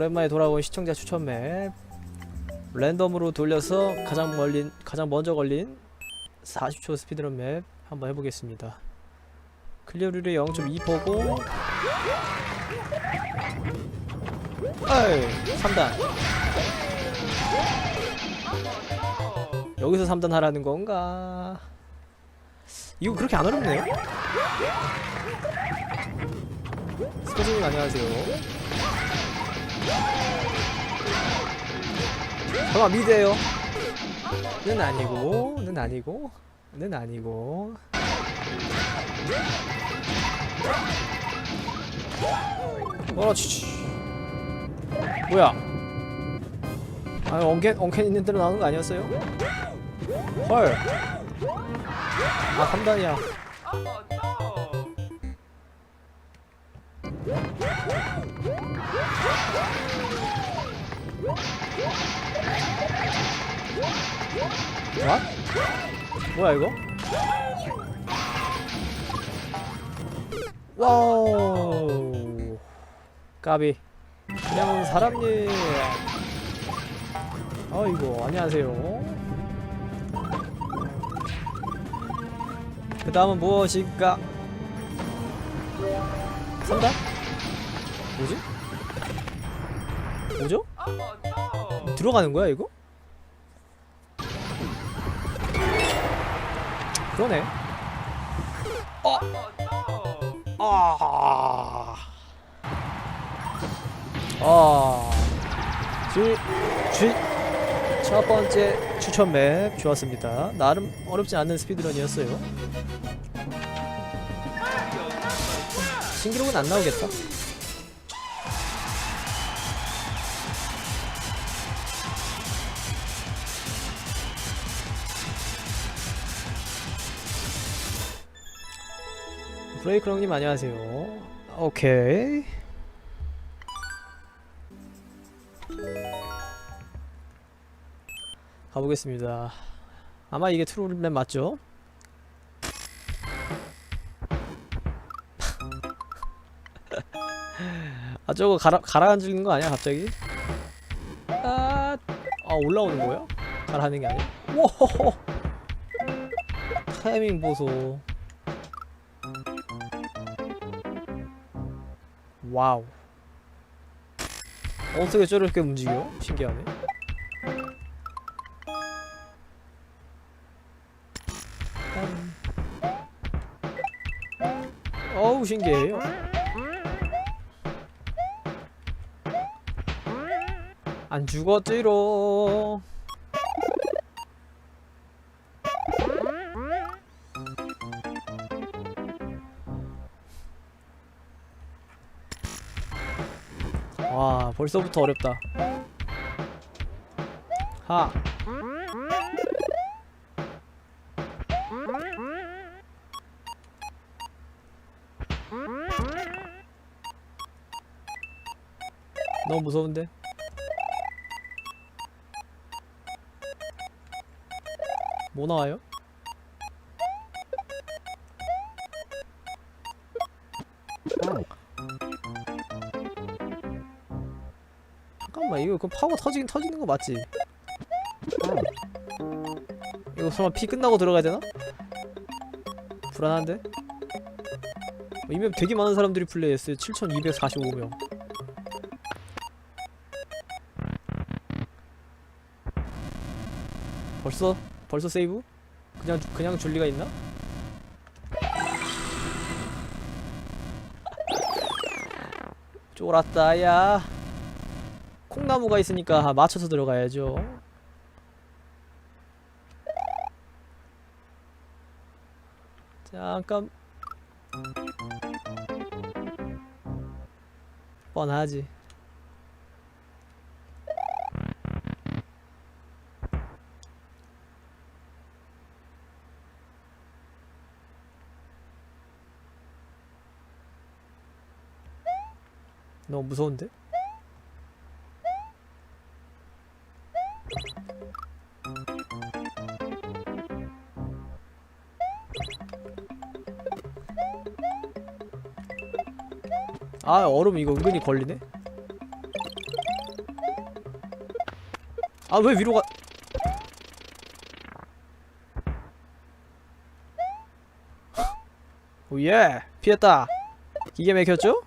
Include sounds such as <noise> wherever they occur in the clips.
오랜만에 돌아온 시청자 추천 맵. 랜덤으로 돌려서 가장 멀린 가장 먼저 걸린 40초 스피드런 맵 한번 해보겠습니다. 클리어률이 0.2%고. 어이 3단. 여기서 3단 하라는 건가? 이거 그렇게 안 어렵네요. 스포츠님 안녕하세요 설마 미드에요 는 아니고 는 아니고 는 아니고 그렇지 뭐야 아니 엉캔 엉캔 있는 대로 나오는 거 아니었어요? 헐. 아 3단이야. 와? 뭐야 이거? 와우. 까비. 그냥 사람님. 어이구 안녕하세요. 그 다음은 무엇일까? 산다? 뭐지? 뭐죠? 들어가는 거야 이거? 그러네. 어. 아. 아. 첫 번째 추천 맵 좋았습니다. 나름 어렵지 않은 스피드런이었어요. 신기록은 안 나오겠다. 브레이크롱님 안녕하세요. 오케이. 가보겠습니다. 아마 이게 트롤맨 맞죠? <laughs> 아 저거 가라 가라앉는 거 아니야 갑자기? 아, 아 올라오는 거야? 가라앉는 게 아니야? 와 <laughs> 타이밍 보소. 와우. 어떻게 저렇게 움직여? 신기하네. 음. 어우 신기해요. 안 죽었지롱. 벌써부터 어렵다. 하. 너무 무서운데? 뭐 나와요? 그 파워 터지긴 터지는 거 맞지? 이거 설마 피 끝나고 들어가야 되나? 불안한데? 어, 이맵 되게 많은 사람들이 플레이했어요 7245명 벌써? 벌써 세이브? 그냥 주- 그냥 줄 리가 있나? 쫄았다 야 콩나무가 있으니까 맞춰서 들어가야죠. 잠깐. 뻔하지. 너무 무서운데? 아 얼음 이거 은근히 걸리네. 아 왜 위로 가? 오예. 피했다. 기계 막혔죠?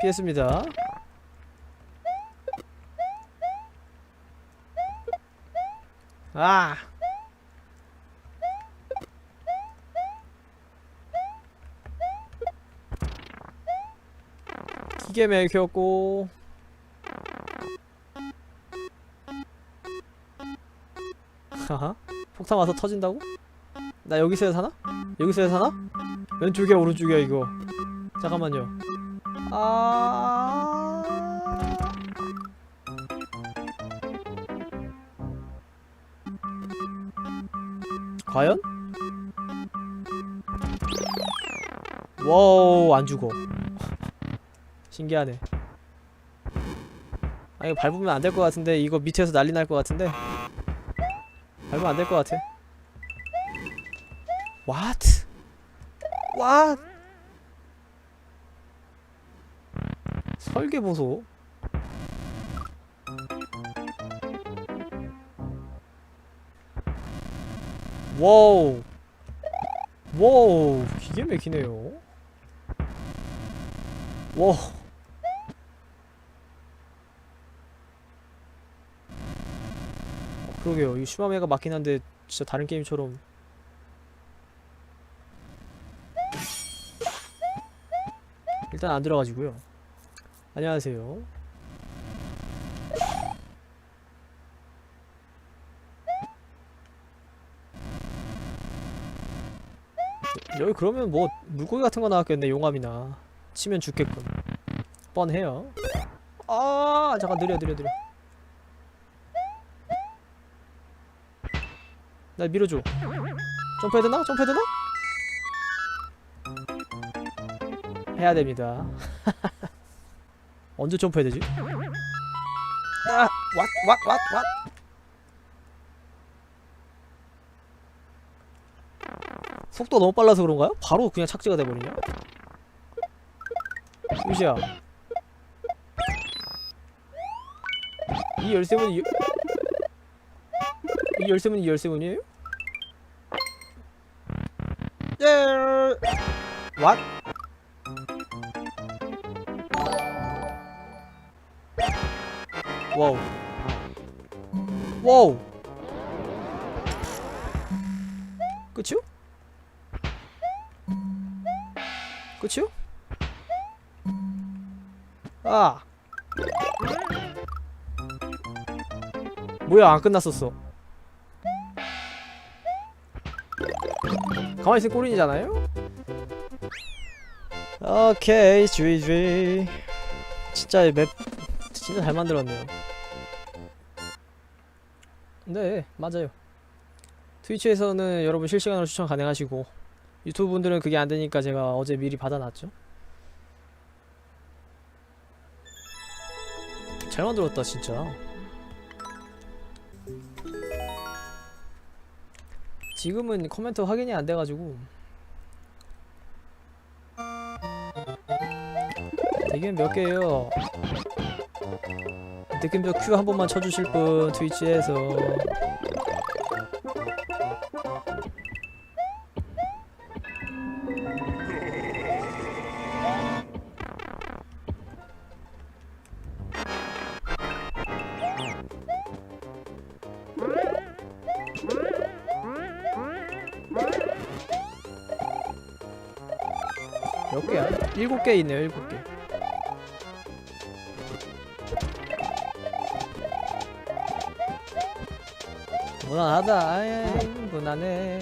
피했습니다. 아 기계 막혔고 하하 폭탄 와서 터진다고? 나 여기서 사나? 여기서 사나? 왼쪽이야 오른쪽이야 이거 잠깐만요 아 과연? 와우 안 죽어 신기하네 아 이거 밟으면 안 될 것 같은데 이거 밑에서 난리 날 것 같은데 밟으면 안 될 것 같아 What? What? 설계 보소. 와우. 와우. 기계 막히네요. 와. 어, 그러게요. 이 슈마메가 맞긴 한데 진짜 다른 게임처럼 일단 안 들어가지고요. 안녕하세요. 여기 그러면 뭐 물고기 같은 거 나왔겠네 용암이나 치면 죽겠군 뻔해요 아 잠깐 느려 느려 느려 날 밀어줘 점프해야 되나? 점프해야 되나? 해야 됩니다. <laughs> 언제 점프해야 되지? 아, 왓, 왓, 왓, 왓. 속도 너무 빨라서 그런가요? 바로 그냥 착지가 돼버리냐? 유시야. 이 열쇠문 이 이, 이 열쇠문이 이 열쇠문이에요? 예. 왓? 와우 와우 끝이요? 끝이요? 아 뭐야 안 끝났었어 가만히 있으면 꼬린이잖아요? 오케이 GG 진짜 맵 진짜 잘 만들었네요. 네 맞아요. 트위치에서는 여러분 실시간으로 추천 가능하시고 유튜브 분들은 그게 안되니까 제가 어제 미리 받아놨죠. 잘 만들었다 진짜 지금은 코멘트 확인이 안 돼가지고. 대기는 몇 개예요? 느낌표 큐한 번만 쳐주실 분 트위치에서 일곱 개 있네요 일곱 개. 무난하다. 아이 무난해.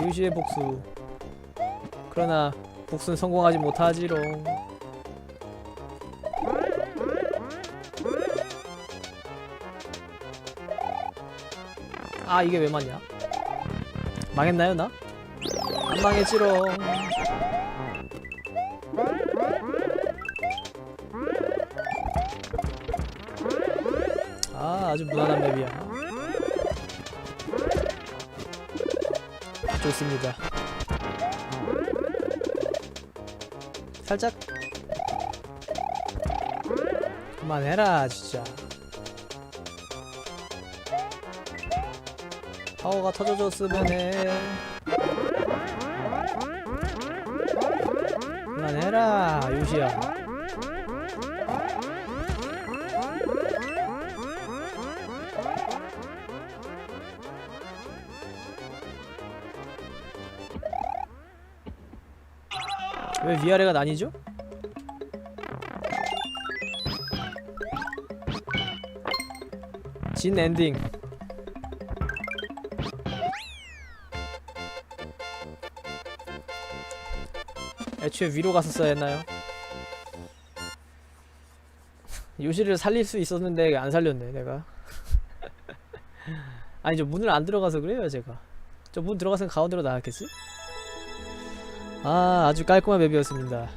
유시의 복수. 그러나 복수는 성공하지 못하지롱. 아 이게 왜 맞냐? 망했나요 나? 안 망했지롱 아 아주 무난한 맵이야. 좋습니다. 살짝 그만해라 진짜. 파워가 터져줬으면 해 요시야 왜 위아래가 나뉘죠? 진 엔딩 애초에 위로 갔었어야 했나요? 요시를 살릴 수 있었는데 안 살렸네 내가. <laughs> 아니 저 문을 안 들어가서 그래요 제가. 저 문 들어가서 가운데로 나갔겠지? 아 아주 깔끔한 맵이었습니다.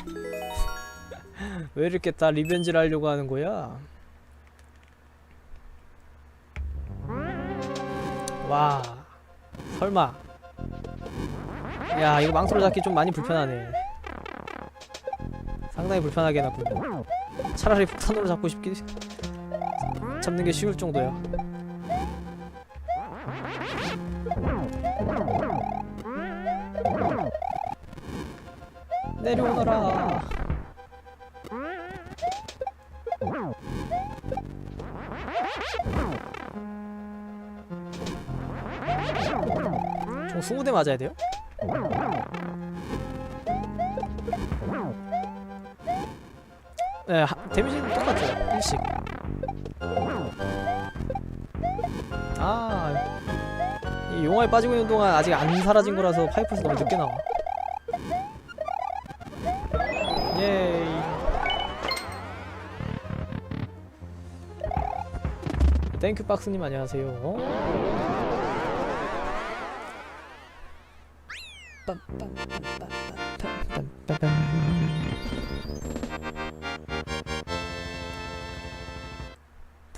<laughs> 왜 이렇게 다 리벤지를 하려고 하는 거야? 와 설마. 야 이거 망토로 잡기 좀 많이 불편하네. 상당히 불편하게 해놨군 차라리 폭탄으로 잡고 싶기 잡는 게 쉬울 정도야. 내려오너라. 총 20대 맞아야 돼요? 똑같죠. 일씩. 아, 이 용화에 빠지고 있는 동안 아직 안 사라진 거라서 파이프에서 너무 늦게 나와. 예이. 땡큐 박스님 안녕하세요.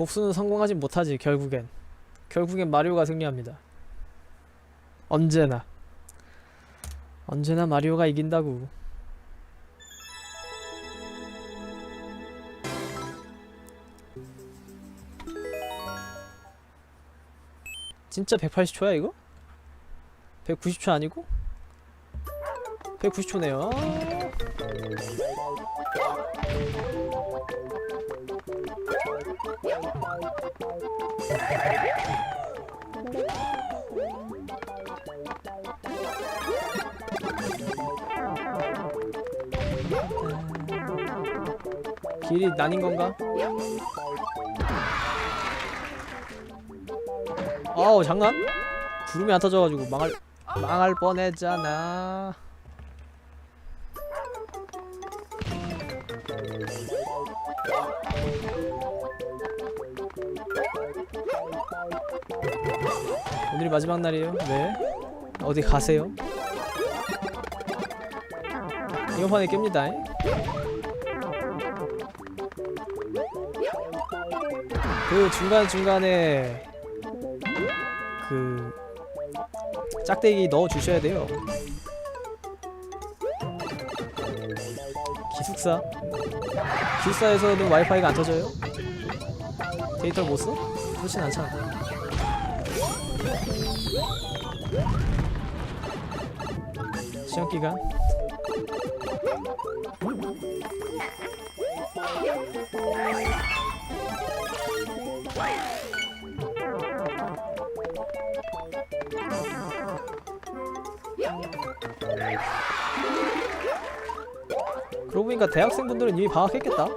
복수는 성공하지 못하지 결국엔. 결국엔 마리오가 승리합니다. 언제나. 언제나 마리오가 이긴다고. 진짜 180초야 이거? 190초 아니고? 190초네요 길이 나뉜 건가? 아우 장난? 구름이 안 터져가지고 망할 망할 뻔했잖아. 오늘이 마지막 날이에요. 네. 어디 가세요? 이번 판에 깹니다. 그 중간 중간에 그 짝대기 넣어 주셔야 돼요. 기숙사 기숙사에서는 와이파이가 안 터져요? 데이터를 못 써? 그렇진 않잖아. 시험 기간 그러고 보니까 대학생분들은 이미 방학했겠다.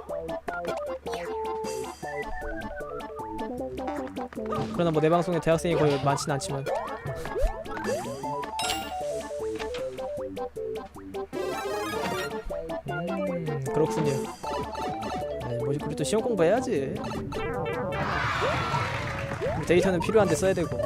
그러나 뭐 내 방송에 대학생이 거의 많진 않지만 음 그렇군요. 아니 뭐 우리 또 시험 공부해야지. 데이터는 필요한데 써야 되고.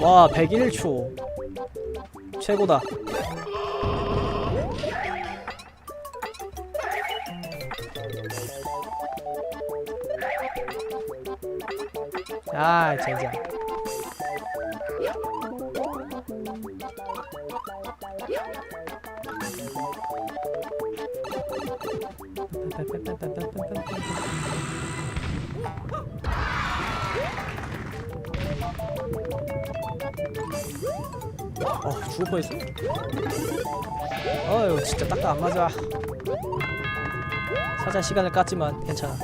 와 101초. 최고다. 아 젠장 뻔했어? 어휴 진짜 딱딱 안 맞아. 살짝 시간을 깠지만 괜찮아.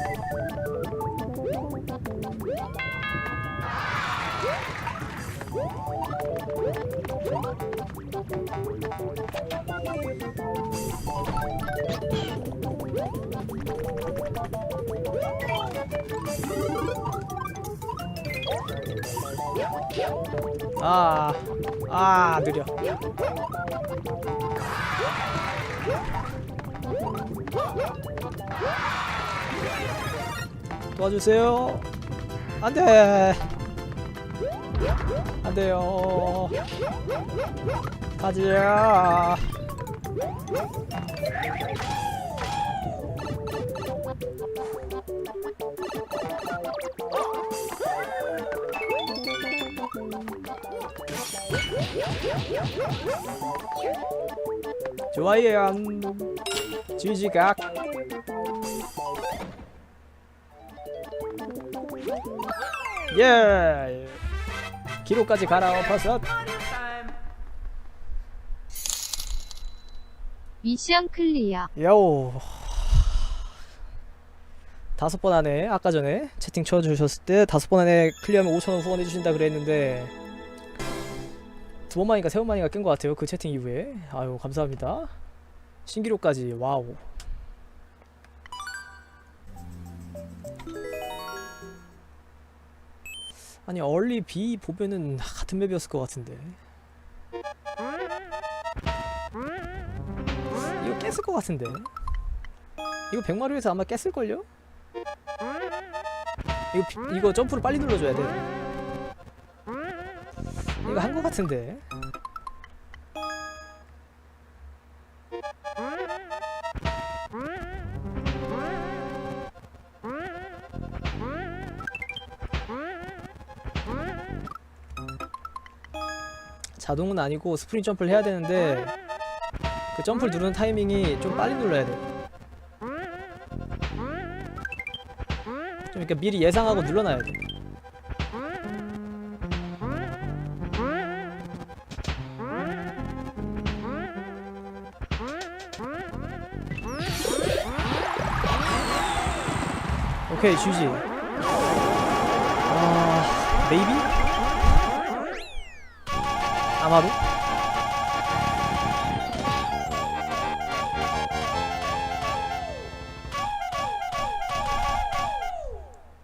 아, 아, 느려. 도와주세요. 안 돼. 안 돼요. 가지야. 좋아요. 지지각. 예. 기록까지 가라 버섯. 미션 클리어. 야오. 다섯 번 안에 아까 전에 채팅 쳐주셨을 때 다섯 번 안에 클리어하면 5천 원 후원해 주신다 그랬는데 두 번만인가 세 번만인가 깬 것 같아요 그 채팅 이후에. 아유 감사합니다. 신기록까지 와우. 아니 얼리 B 보면은 같은 맵이었을 것 같은데. 이거 깼을 것 같은데. 이거 100마리에서 아마 깼을걸요? 이거 비- 이거 점프를 빨리 눌러줘야 돼. 이거 한 것 같은데 자동은 아니고 스프링 점프를 해야 되는데 그 점프를 누르는 타이밍이 좀 빨리 눌러야 돼. 좀 이렇게 미리 예상하고 눌러놔야 돼. 오케이 GG. 아, 메이비? 아마도?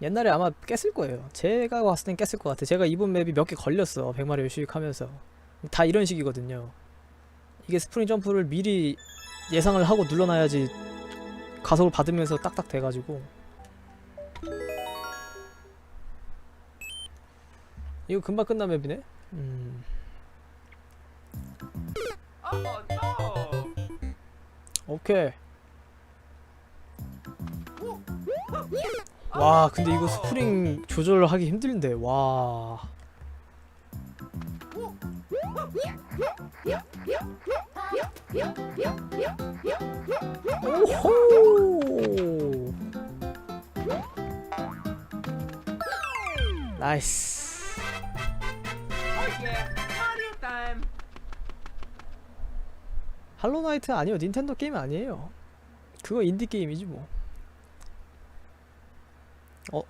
옛날에 아마 깼을 거예요. 제가 봤을 땐 깼을 것 같아. 제가 이번 맵이 몇 개 걸렸어. 100마리 수익하면서. 다 이런 식이거든요. 이게 스프링 점프를 미리 예상을 하고 눌러놔야지 가속을 받으면서 딱딱 돼가지고. 이거 금방 끝난 맵이네? 음. 오케이. 와, 근데 이거 스프링 조절하기 힘들는데, 와. 오호! 나이스. 할로나이트 아니요 닌텐도 게임 아니에요 그거 인디 게임이지 뭐 어?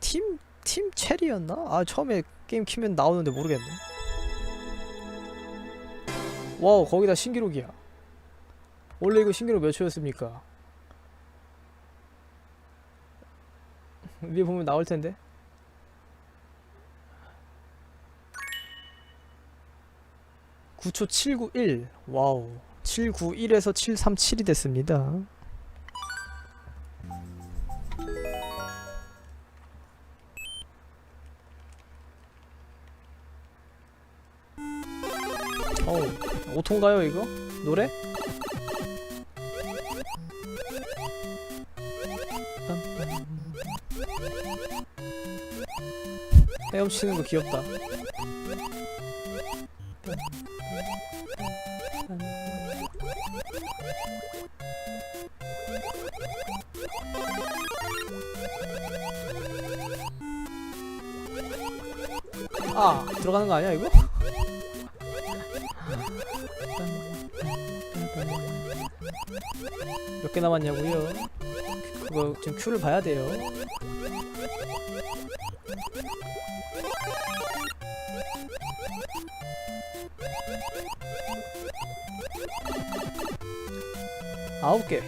팀? 팀 체리였나? 아 처음에 게임 키면 나오는데 모르겠네 와우 거기다 신기록이야 원래 이거 신기록 몇 초였습니까? 위에 보면 나올 텐데 9초 791 와우 791에서 737이 됐습니다. 어우, 오통가요 이거? 노래? 헤엄치는 거 귀엽다. 아 들어가는 거 아니야 이거? 몇 개 남았냐고요? 그거 지금 큐를 봐야 돼요. 아홉 개.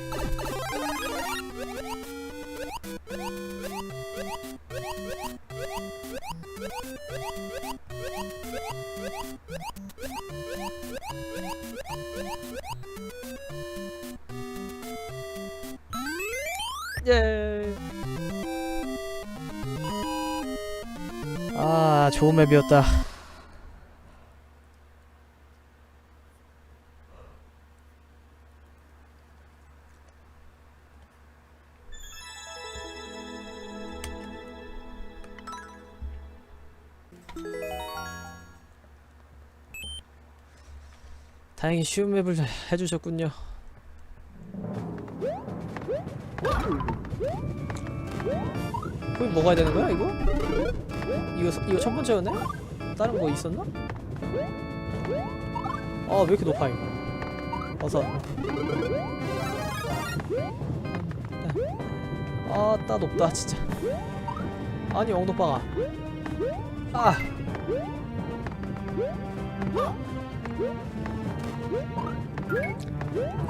좋은 맵이었다. 다행히 쉬운 맵을 해주셨군요. 거기 먹어야 되는 거야 이거? 이거 서- 이거 첫 번째였네? 다른 거 있었나? 아 왜 이렇게 높아 이거? 어서. 아따 높다 진짜. 아니 엉도빠가. 아.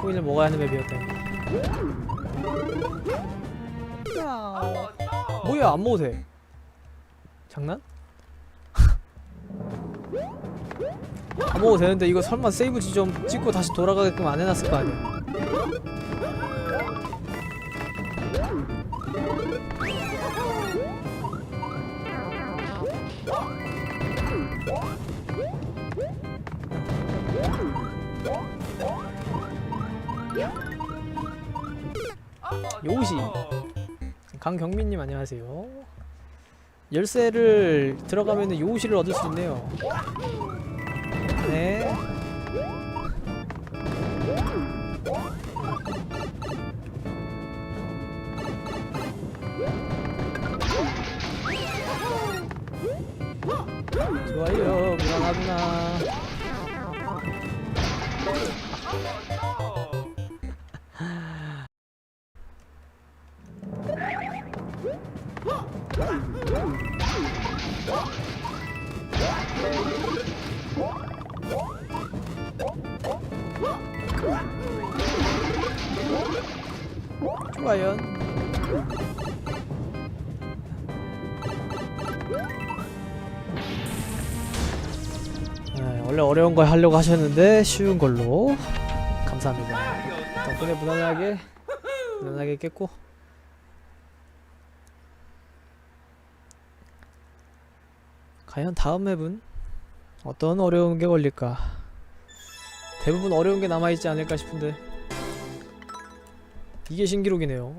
코인을 먹어야 하는 맵이었다. 야. 뭐야 안 먹어도 돼 장난? <laughs> 안 먹어도 되는데 이거 설마 세이브 지점 찍고 다시 돌아가게끔 안 해놨을 거 아니야 요시 강경민님 안녕하세요. 열쇠를 들어가면 요시를 얻을 수 있네요. 네. 좋아요. 네, 원래 어려운 거 하려고 하셨는데 쉬운 걸로 감사합니다. 덕분에 무난하게 무난하게 깼고 과연 다음 맵은 어떤 어려운 게 걸릴까? 대부분 어려운 게 남아있지 않을까 싶은데 이게 신기록이네요.